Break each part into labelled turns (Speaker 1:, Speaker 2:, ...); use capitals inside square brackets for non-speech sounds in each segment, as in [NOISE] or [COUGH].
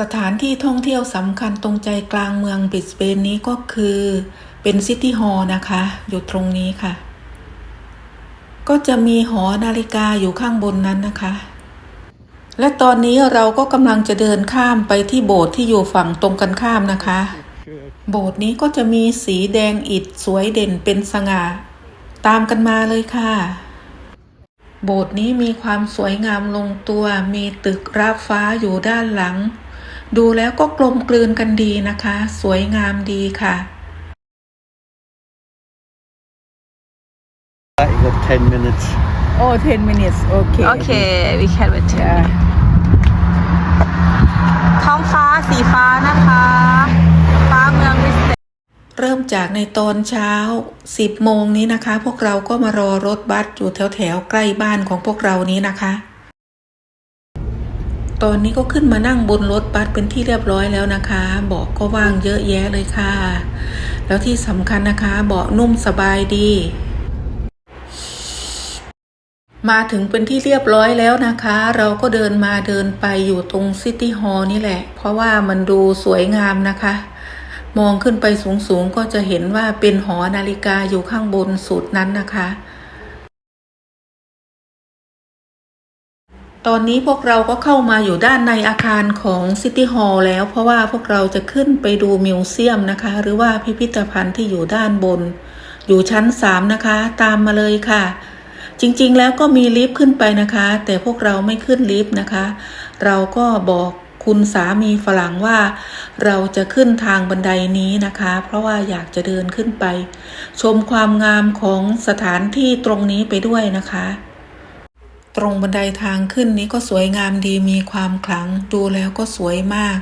Speaker 1: สถานที่ท่องเที่ยวสำคัญตรงใจกลางเมืองบริสเบนนี้ก็คือ เป็นซิตี้ฮอลล์นะคะอยู่ตรงนี้ค่ะ ก็จะมีหอนาฬิกาอยู่ข้างบนนั้นนะคะ และตอนนี้เราก็กำลังจะเดินข้ามไปที่โบสถ์ที่อยู่ฝั่งตรงกันข้ามนะคะ โบสถ์นี้ก็จะมีสีแดงอิดสวยเด่นเป็นสง่าตามกันมาเลยค่ะ โบสถ์นี้มีความสวยงามลงตัว มีตึกราบฟ้าอยู่ด้านหลังดูแล้วก็กลมกลืนกันดีนะคะ สวยงามดีค่ะ You 10 minutes.
Speaker 2: Oh, 10 minutes. Okay.
Speaker 3: Okay, we can wait. Yeah. ท้องฟ้าสีฟ้านะคะฟ้าเมืองวิเร์เริ่มจากในตอนเช้า 10 โมงนี้นะคะ พวกเราก็มารอรถบัสอยู่แถว ๆ ใกล้บ้านของพวกเรานี้นะคะตอนนี้ก็ขึ้นมานั่งบนรถบัสเป็นที่เรียบร้อยแล้วนะคะเบาะก็ว่างเยอะแยะเลยค่ะ แล้วที่สำคัญนะคะเบาะนุ่มสบายดี มาถึงเป็นที่เรียบร้อยแล้วนะคะ เราก็เดินมาเดินไปอยู่ตรงซิตี้ฮอลล์นี่แหละ เพราะว่ามันดูสวยงามนะคะ มองขึ้นไปสูงๆก็จะเห็นว่าเป็นหอนาฬิกาอยู่ข้างบนสุดนั้นนะคะตอนนี้พวกเราก็เข้ามาอยู่ด้านในอาคารของซิตี้ฮอลล์แล้วเพราะว่าพวกเราจะขึ้นไปดูมิวเซียมนะคะหรือว่าพิพิธภัณฑ์ที่อยู่ด้านบน อยู่ชั้น3นะคะ ตามมาเลยค่ะ จริงๆแล้วก็มีลิฟต์ขึ้นไปนะคะ แต่พวกเราไม่ขึ้นลิฟต์นะคะ เราก็บอกคุณสามีฝรั่งว่า เราจะขึ้นทางบันไดนี้นะคะ เพราะว่าอยากจะเดินขึ้นไป ชมความงามของสถานที่ตรงนี้ไปด้วยนะคะตรงบันไดทางขึ้นนี้ก็สวยงามดีมีความคลังดูแล้วก็สวยมาก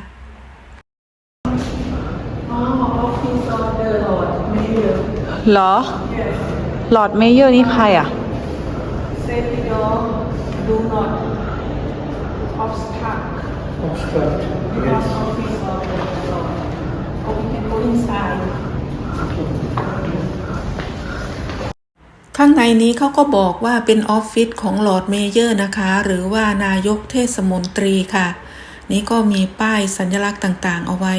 Speaker 2: หรอหลอดเมเยอร์ นี่ใครอ่ะ
Speaker 4: do not obstruct อ b s t r u c t b e c a u ต e of his order. Or we can go inside.
Speaker 3: ข้างในนี้เขาก็บอกว่าเป็นออฟฟิศของลอร์ดเมเยอร์นะคะ หรือว่านายกเทศมนตรีค่ะ นี่ก็มีป้ายสัญลักษณ์ต่างๆ เอาไว้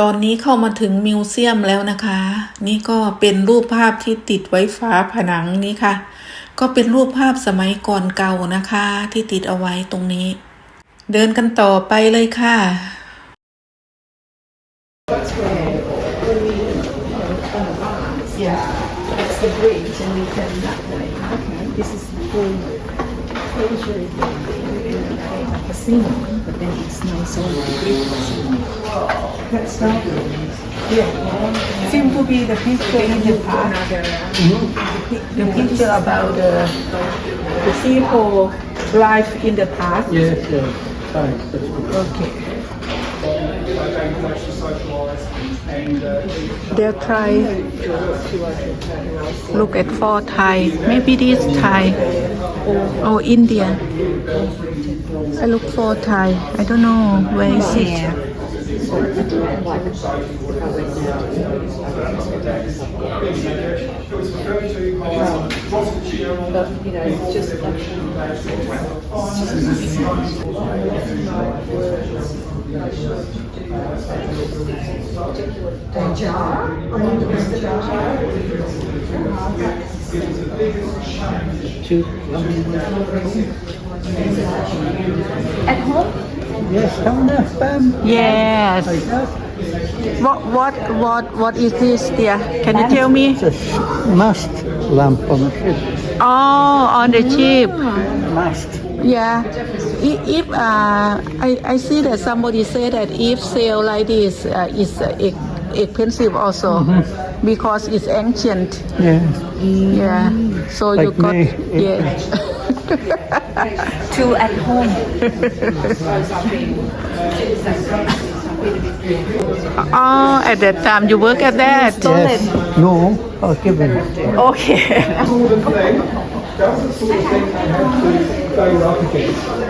Speaker 3: ตอนนี้เข้ามาถึงมิวเซียมแล้วนะคะ นี่ก็เป็นรูปภาพที่ติดไว้ฟ้าผนังนี้ค่ะ ก็เป็นรูปภาพสมัยก่อนเก่านะคะที่ติดเอาไว้ตรงนี้ เดินกันต่อไปเลยค่ะ
Speaker 4: That's when, when we, you know, on the barns, Yeah. that's the bridge and we can. that way. Okay. This is the full closure of the like but then it's nice all That's not. Yeah. Seem to be the picture in the past. Mm-hmm. The picture about uh, the people life in the past.
Speaker 1: Yes, yes. Thanks. That's
Speaker 4: good. Okay. Uh, They'll try. Look at four Thai. Maybe this Thai or Indian. I look for Thai. I don't know where is it. But, you know, it's just त्याच्या आणि पुस्तकाच्या At home?
Speaker 1: Yes, down there, bam.
Speaker 4: Yes. What what what what is this, dear? Can you tell me? It's
Speaker 1: a mast lamp on the ship.
Speaker 4: Oh, on the mm. ship. Mast. Yeah if, if uh, I, I see that somebody say that if sale like this uh, is uh, expensive also mm-hmm. because it's ancient. Yeah. Yeah. So you got me, yeah. [LAUGHS] Two at home. [LAUGHS] Oh, at that time you work at that.
Speaker 1: Yes. No. Oh,
Speaker 4: given. Okay. [LAUGHS]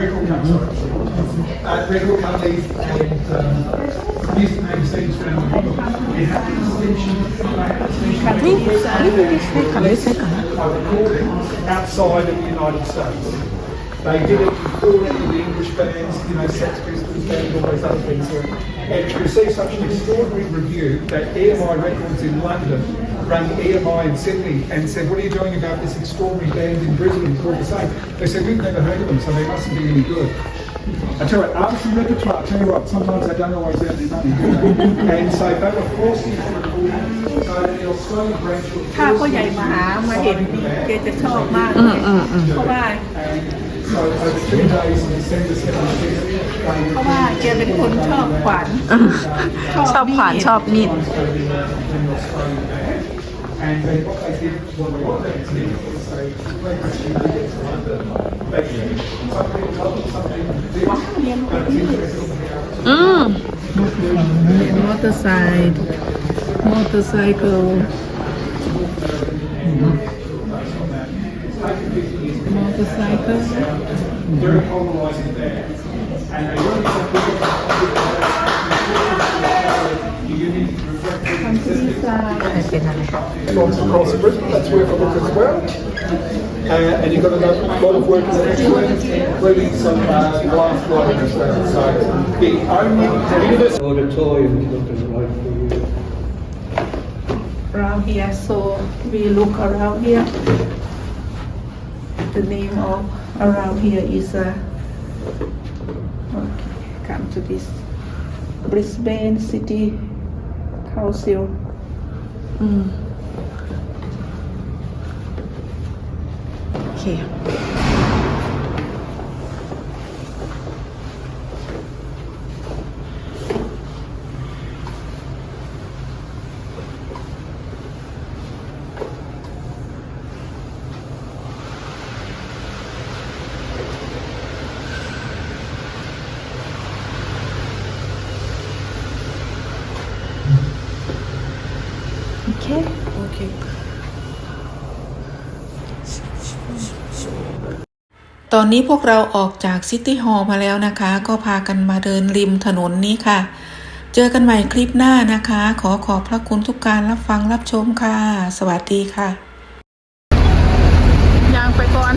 Speaker 4: record companies, uh, record companies and um, music magazines around the world. It had the distinction, I the of recording outside of the United States. They did it before the English bands, you know, Sex Pistols bands, all those other things. And received such an extraordinary review that EMI Records in London Ran EMI in Sydney and said, what are you doing about this extraordinary band in Brisbane called the same? They said, we've never heard of them, so they mustn't be any good. I tell you what, after some repertoire, I tell you what, sometimes I don't always earn their money. [LAUGHS] and so they were forced into recording. So the Australian branch ถ้าพ่อใหญ่มาหามาเห็นเกจะชอบมากเพราะว่าเพราะว่าแกเป็นคนชอบขวานชอบขวานชอบมีดอืมมอเตอร์ไซค์มอเตอร์ไซค์ Motorcycle. Very And not you and you've got a lot of work that's including some uh, glass lighting as well. So the only university auditorium looking right for you. Around here, so we look around here the name of around here is uh, okay, come to this Brisbane City Council. Mm. Okay.
Speaker 3: ตอนนี้พวกเราออกจากซิตี้ฮอล์มาแล้วนะคะ ก็พากันมาเดินริมถนนนี้ค่ะ เจอกันใหม่คลิปหน้านะคะ ขอขอบพระคุณทุกการรับฟังรับชมค่ะ สวัสดีค่ะยางไปก่อน